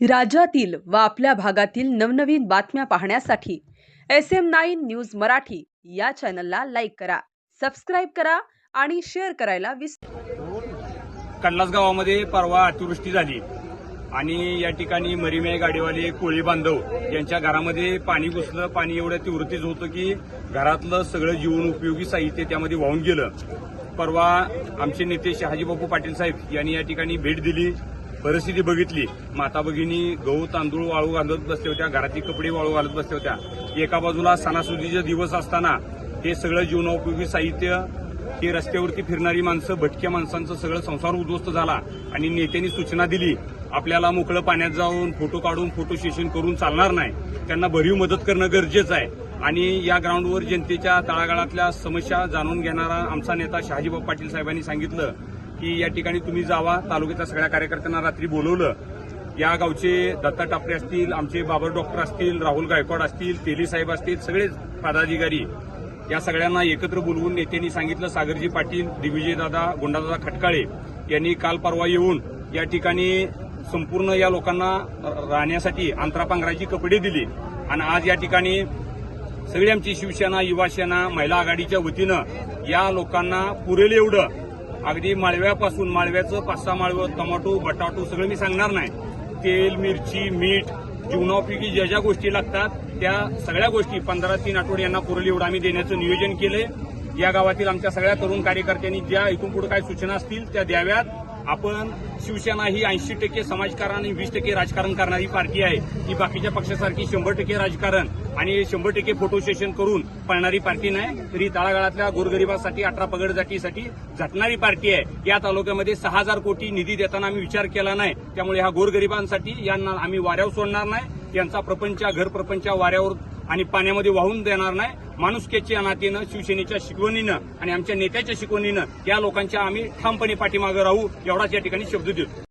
राज्यातील व आपल्या भागातील नवनवीन बातम्या पाहण्यासाठी S M nine news Marathi या चॅनलला लाईक करा सबस्क्राईब करा आणि शेअर करायला विस कडलास गावामध्ये परवा अतिवृष्टी झाली आणि या ठिकाणी मरीमे गाडीवाले कोळी बांधव यांच्या घरामध्ये पाणी घुसलं. पाणी एवढ्या तीव्रतेच होतं की घरातलं सगळं जीवन उपयोगी साहित्य त्यामध्ये वाहून गेलं. परवा आमचे नेते शहाजीबापू पाटील साहेब यांनी या ठिकाणी भेट दिली. परिस्थिती बघितली. माता भगिनी गहू तांदूळ वाळू घालत बसल्या होत्या घरातली कपडे वाळू घालत बसल्या होत्या. एका बाजूला सणासुदीचे दिवस असताना हे सगळं जीवनोपयोगी साहित्य ही रस्त्यावरती फिरणारी माणसं भटक्या माणसांचं सगळं संसार उद्ध्वस्त झाला आणि नेत्यांनी सूचना दिली आपल्याला मोकळं पाण्यात जाऊन फोटो काढून फोटो सेशन करून चालणार नाही. त्यांना भरीव मदत करणं गरजेचं आहे. आणि या ग्राउंडवर जनतेच्या तळागाळातल्या समस्या जाणून घेणारा आमचा नेता शहाजीबाब पाटील साहेबांनी सांगितलं की या ठिकाणी तुम्ही जावा. तालुक्यातल्या सगळ्या कार्यकर्त्यांना रात्री बोलवलं. या गावचे दत्ता टापरे असतील आमचे बाबर डॉक्टर असतील राहुल गायकवाड असतील तेली साहेब असतील सगळेच पदाधिकारी या सगळ्यांना एकत्र बोलवून नेत्यांनी सांगितलं सागरजी पाटील दिग्विजयदादा गुंडादादा खटकाळे यांनी काल परवा येऊन या ठिकाणी संपूर्ण या लोकांना राहण्यासाठी अंतरापांघराची कपडे दिली. आणि आज या ठिकाणी सगळी आमची शिवसेना युवासेना महिला आघाडीच्या वतीनं या लोकांना पुरेल एवढं अगदी माळव्यापासून माळव्याचं पाच सहा माळवं टमाटो बटाटो सगळं मी सांगणार नाही. तेल मिरची मीठ जीवनोपयोगी ज्या ज्या गोष्टी लागतात त्या सगळ्या गोष्टी पंधरा तीन आठवडे यांना पुरेल एवढं आम्ही देण्याचं नियोजन केलंय. या गावातील आमच्या सगळ्या तरुण कार्यकर्त्यांनी ज्या इथून पुढे काही सूचना असतील त्या द्याव्यात. आपण शिवसेना ही ऐंशी टक्के समाजकारण आणि वीस टक्के राजकारण करणारी पार्टी आहे. ही बाकीच्या पक्षासारखी शंभर टक्के राजकारण आणि शंभर टक्के फोटो सेशन करून पळणारी पार्टी नाही. तरी तळागाळातल्या गोरगरिबासाठी अठरा पगड जातीसाठी झटणारी पार्टी आहे. या तालुक्यामध्ये सहा हजार कोटी निधी देताना आम्ही विचार केला नाही. त्यामुळे ह्या गोरगरिबांसाठी यांना आम्ही वाऱ्यावर सोडणार नाही. यांचा प्रपंच घर प्रपंच वाऱ्यावर आणि पाण्यामध्ये वाहून देणार नाही. माणुसकीच्या नातीनं शिवसेनेच्या शिकवणीनं आणि आमच्या नेत्याच्या शिकवणीनं या लोकांच्या आम्ही ठामपणे पाठीमागे राहू एवढाच या ठिकाणी शब्द देतो.